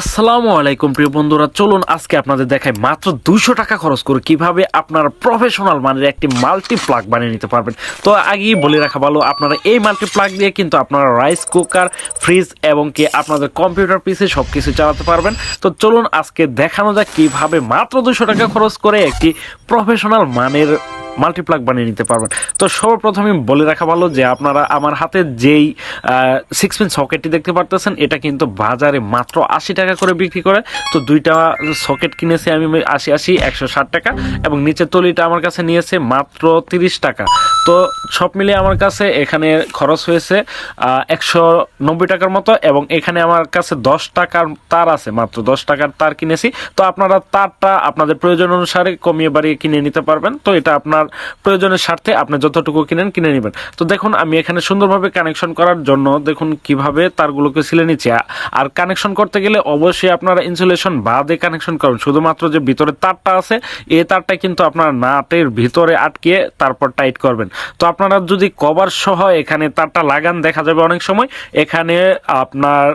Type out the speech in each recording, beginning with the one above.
আসসালামু আলাইকুম, প্রিয় বন্ধুরা। চলুন আজকে আপনাদের দেখাই মাত্র দুশো টাকা খরচ করে কীভাবে আপনারা প্রফেশনাল মানের একটি মাল্টি প্লাগ বানিয়ে নিতে পারবেন। তো আগেই বলে রাখা ভালো, আপনারা এই মাল্টি প্লাগ দিয়ে কিন্তু আপনারা রাইস কুকার ফ্রিজ এবং কি আপনাদের কম্পিউটার পিসে সব কিছু চালাতে পারবেন। তো চলুন আজকে দেখানো যাক কীভাবে মাত্র দুশো টাকা খরচ করে একটি প্রফেশনাল মানের মাল্টিপ্লাগ বানিয়ে নিতে পারবেন। তো সর্বপ্রথমে বলে রাখা ভালো যে আপনারা আমার হাতে যেই সিক্স পিন সকেটটি দেখতে পারতেছেন, এটা কিন্তু বাজারে মাত্র আশি টাকা করে বিক্রি করে। তো দুইটা সকেট কিনেছি আমি, আশি আশি, একশো ষাট টাকা এবং নিচের তলিটা আমার কাছে নিয়েছে মাত্র তিরিশ টাকা। তো সব মিলিয়ে আমার কাছে এখানে খরচ হয়েছে একশো নব্বই টাকার মতো এবং এখানে আমার কাছে দশ টাকার তার আছে, মাত্র দশ টাকার তার কিনেছি। তো আপনারা তারটা আপনাদের প্রয়োজন অনুসারে কমিয়ে বাড়িয়ে কিনে নিতে পারবেন। তো এটা আপনার প্রয়োজনের স্বার্থে আপনি যতটুকু কিনেন, কিনে নেবেন। তো দেখুন, আমি এখানে সুন্দরভাবে কানেকশন করার জন্য দেখুন কীভাবে তারগুলোকে সিলে নিচ্ছি। আর কানেকশন করতে গেলে অবশ্যই আপনারা ইনসুলেশন বাদে কানেকশন করুন। শুধুমাত্র যে ভিতরে তারটা আছে, এই তারটা কিন্তু আপনার নাটের ভিতরে আটকিয়ে তারপর টাইট করবেন। তো আপনারা যদি কভার সহ এখানে তারটা লাগান, দেখা যাবে অনেক সময়, এখানে আপনার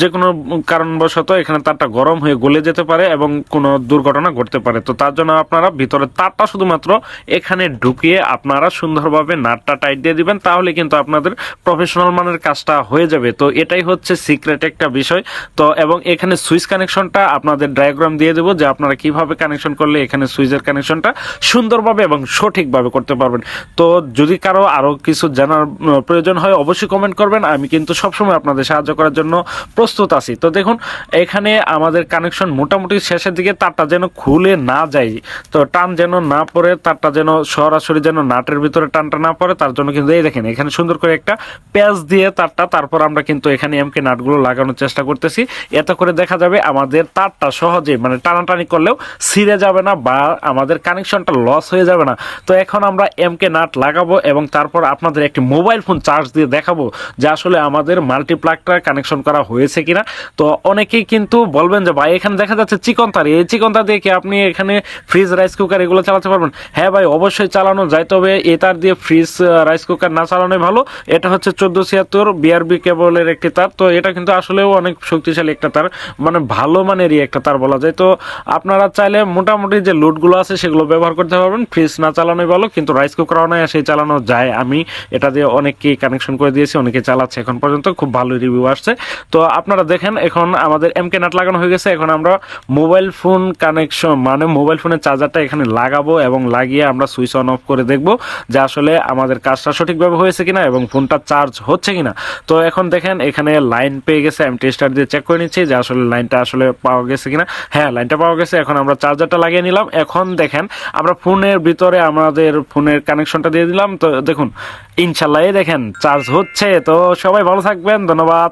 যে কোনো কারণবশত এখানে তারটা গরম হয়ে গলে যেতে পারে এবং কোনো দুর্ঘটনা ঘটতে পারে। তো তার জন্য আপনারা ভিতরে তারটা শুধুমাত্র এখানে ঢুকিয়ে আপনারা সুন্দরভাবে নাটটা টাইট দিয়ে দিবেন, তাহলে কিন্তু আপনাদের প্রফেশনাল মানের কাজটা হয়ে যাবে। তো এটাই হচ্ছে সিক্রেট একটা বিষয়। তো এবং এখানে সুইচ কানেকশনটা আপনাদের ডায়াগ্রাম দিয়ে দেবো যে আপনারা কীভাবে কানেকশন করলে এখানে সুইচের কানেকশনটা সুন্দরভাবে এবং সঠিকভাবে করতে পারবেন। তো যদি কারও আরও কিছু জানার প্রয়োজন হয়, অবশ্যই কমেন্ট করবেন। আমি কিন্তু সবসময় আপনাদের সাহায্য করার জন্য প্রস্তুত আছি। তো দেখুন, এখানে আমাদের কানেকশন মোটামুটি শেষের দিকে তারটা যেন খুলে না যায়। তো টান যেন না পড়ে, তারটা যেন সরাসরি যেন নাটের ভিতরে টানটা না পড়ে, তার জন্য কিন্তু এই দেখেন, এখানে সুন্দর করে একটা প্যাচ দিয়ে তারটা, তারপর আমরা কিন্তু এখানে এমকে নাটগুলো লাগানোর চেষ্টা করতেছি। এতে করে দেখা যাবে আমাদের তারটা সহজে মানে টানাটানি করলেও ছিঁড়ে যাবে না বা আমাদের কানেকশনটা লস হয়ে যাবে না। তো এখন আমরা এমকে নাট লাগাবো এবং তারপর আপনাদের একটি মোবাইল ফোন চার্জ দিয়ে দেখাবো যে আসলে আমাদের মাল্টিপ্লাগটা কানেকশন করা হয়েছে কিনা। তো অনেকেই কিন্তু বলবেন যে, ভাই, এখানে দেখা যাচ্ছে চিকন তার। এই চিকন তার দিয়ে কি আপনি এখানে ফ্রিজ রাইস কুকার এগুলো চালাতে পারবেন? হ্যাঁ ভাই, অবশ্যই চালানো যায়, তবে এ তার দিয়ে ফ্রিজ রাইস কুকার না চালানোই ভালো। এটা হচ্ছে চোদ্দ ছিয়াত্তর বিআরবি কেবলের একটি তার। তো এটা কিন্তু আসলেও অনেক শক্তিশালী একটা তার মানে ভালো মানেরই একটা তার বলা যায়। তো আপনারা চাইলে মোটামুটি যে লোডগুলো আছে সেগুলো ব্যবহার করতে পারবেন। ফ্রিজ না চালানোই ভালো, কিন্তু রাইস কুকার অনায়াসে চালানো যায় আমি। এটা দিয়ে অনেককেই কানেকশন করে দিয়েছি, অনেকে চালাচ্ছে এখন পর্যন্ত, খুব ভালো রিভিউ আসছে। তো আপনারা দেখেন, এখন আমাদের এমকে নাট লাগানো হয়ে গেছে, এখন আমরা মোবাইল ফোন কানেকশন মানে মোবাইল ফোনের চার্জারটা এখানে লাগাবো এবং লাগিয়ে আমরা সুইচ অন অফ করে দেখব যে আসলে আমাদের কাজটা সঠিকভাবে হয়েছে কিনা এবং ফোনটা চার্জ হচ্ছে কিনা। তো এখন দেখেন, এখানে লাইন পেয়ে গেছে আমি টেস্টার দিয়ে চেক করে নিচ্ছি যে আসলে লাইনটা আসলে পাওয়া গেছে কিনা। হ্যাঁ লাইনটা পাওয়া গেছে, এখন আমরা চার্জারটা লাগিয়ে নিলাম। এখন দেখেন, আমরা ফোনের ভিতরে আমাদের ফোনের কানেকশনটা দিয়ে দিলাম। তো দেখুন, ইনশাল্লাহ দেখেন চার্জ হচ্ছে। তো সবাই ভালো থাকবেন, ধন্যবাদ।